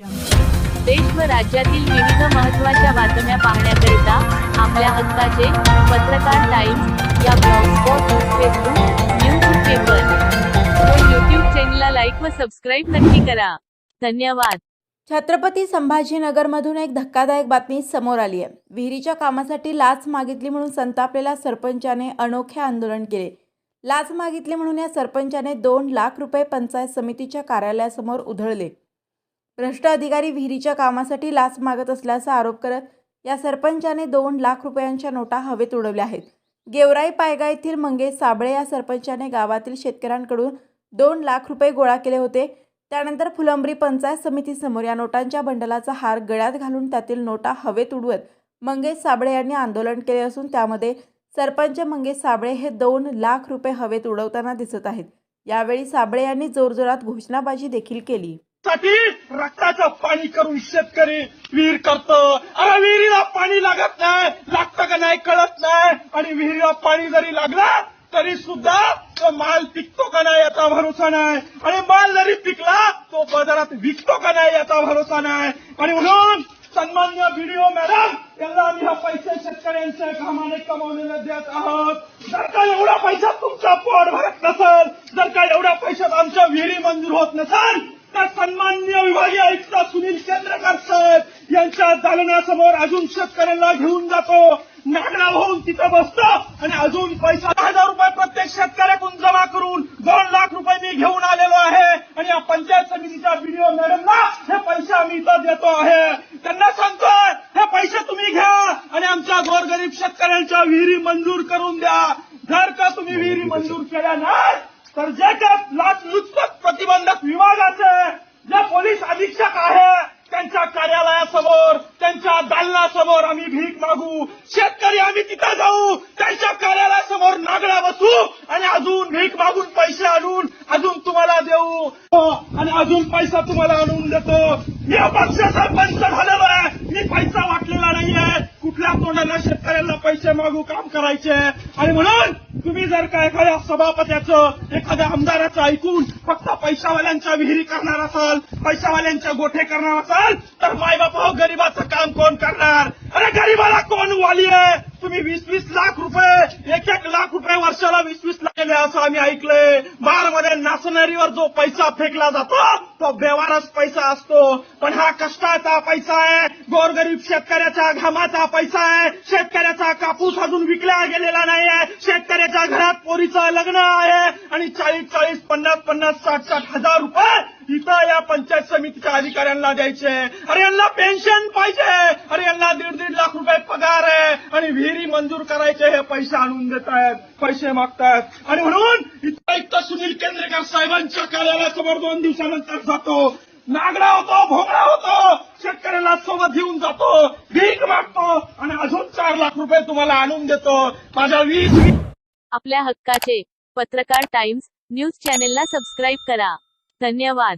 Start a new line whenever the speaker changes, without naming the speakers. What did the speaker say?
देश व राज्यातील विविध महत्त्वाच्या बातम्या पाहण्याकरिता आपल्या हक्काचे पत्रकार टाइम्स या ब्लॉगस्पॉट फेसबुक न्यूज पेपर. व यूट्यूब चॅनलला लाईक व सबस्क्राईब नक्की करा. धन्यवाद.
छत्रपती संभाजीनगरमधून एक धक्कादायक बातमी समोर आली आहे. विहिरीच्या कामासाठी लाच मागितली म्हणून संतापलेल्या सरपंचाने अनोखे आंदोलन केले. लाच मागितली म्हणून या सरपंचाने दोन लाख रुपये पंचायत समितीच्या कार्यालयासमोर उधळले. भ्रष्ट अधिकारी विहिरीच्या कामासाठी लाच मागत असल्याचा आरोप करत या सरपंचाने दोन लाख रुपयांच्या नोटा हवेत उडवल्या आहेत. गेवराई पायगा येथील मंगेश साबळे या सरपंचाने गावातील शेतकऱ्यांकडून दोन लाख रुपये गोळा केले होते. त्यानंतर फुलंब्री पंचायत समितीसमोर या नोटांच्या बंडलाचा हार गळ्यात घालून त्यातील नोटा हवेत उडवत मंगेश साबळे यांनी आंदोलन केले असून त्यामध्ये सरपंच मंगेश साबळे हे दोन लाख रुपये हवेत उडवताना दिसत आहेत. यावेळी साबळे यांनी जोरजोरात घोषणाबाजी देखील केली.
रक्ताचं पाणी करून शेतकरी विहीर करतो. अरे विहिरीला पाणी लागत नाही लागतं का नाही कळत नाही. आणि विहिरीला पाणी जरी लागलं तरी सुद्धा तो माल पिकतो का नाही याचा भरोसा नाही. आणि माल जरी पिकला तो बाजारात विकतो का नाही याचा भरोसा नाही. आणि म्हणून सन्मान्य व्हिडिओ मॅडम यांना आम्ही हा पैसे शेतकऱ्यांच्या कामाने कमावलेले देत आहोत. जर का एवढा पैसा तुमचा पोट भरत नसेल जर का एवढ्या पैशात आमच्या विहिरी मंजूर होत नसेल तर सन्मान्य विभागीय आयुक्त सुनील केंद्रकर साहेब यांच्या दालनासमोर अजून शेतकऱ्यांना घेऊन जातो. नागडा होऊन तिथं बसतो आणि अजून पैसा दहा हजार रुपये प्रत्येक शेतकऱ्याकडून जमा करून दोन लाख रुपये मी घेऊन आलेलो आहे. आणि या पंचायत समितीच्या व्हिडिओ मॅडमला हे पैसे आम्ही इथं देतो आहे. त्यांना सांगतोय हे पैसे तुम्ही घ्या आणि आमच्या गोरगरीब शेतकऱ्यांच्या विहिरी मंजूर करून द्या. जर का तुम्ही विहिरी मंजूर केल्या नाही तर जे काय लाचलुचपत प्रतिबंधक विभागाचे जे पोलीस अधीक्षक आहे त्यांच्या कार्यालयासमोर कार्यालयासमोर आम्ही भीक मागू शेतकरी आम्ही तिथं जाऊ त्यांच्या कार्यालयासमोर नागडा बसू आणि अजून भीक मागून पैसे आणून अजून तुम्हाला देऊ. हो, आणि अजून पैसा तुम्हाला आणून देतो. मी अपक्ष सरपंच झालेलो आहे. मी पैसा वाटलेला नाहीये. कुठल्या तोंडाला शेतकऱ्यांना पैसे मागू काम करायचे? आणि म्हणून तुम्ही जर का एखाद्या सभापत्याचं एखाद्या आमदाराचं ऐकून फक्त पैशावाल्यांच्या विहिरी करणार असाल पैशावाल्यांच्या गोठे करणार असाल तर मायबाप हो गरीबाचं काम कोण करणार अरे गरीबाला कोण वाली आहे तुम्ही वीस वीस लाख रुपये एक एक लाख रुपये वर्षाला वीस वीस लागले गेले असं आम्ही ऐकलंय. बारमध्ये नासणारीवर जो पैसा फेकला जातो तो बेवारस पैसा असतो. पण हा कष्टाचा पैसा आहे. गोरगरीब शेतकऱ्याच्या घामाचा पैसा आहे. शेतकऱ्याचा कापूस अजून विकला गेलेला नाही आहे शेतकऱ्याच्या घरात पोरीचं लग्न आहे. आणि चाळीस चाळीस पन्नास पन्नास साठ साठ हजार रुपये इथं या पंचायत समितीच्या अधिकाऱ्यांना द्यायचे. अरे यांना पेन्शन पाहिजे. अरे यांना दीड दीड लाख रुपये आणि विहिरी मंजूर करायचे हे पैसे आणून देत आहेत पैसे मागतायत. आणि म्हणून इथं आयुक्त सुनील केंद्रेकर साहेबांच्या कार्यालयासमोर दोन दिवसानंतर जातो. नागडा होतो भोंगडा होतो शेतकऱ्याला सोबत घेऊन जातो भीक मागतो आणि अजून चार लाख रुपये तुम्हाला आणून देतो. माझ्या वीस
आपल्या हक्काचे पत्रकार टाइम्स न्यूज चॅनेलला सबस्क्राईब करा. धन्यवाद.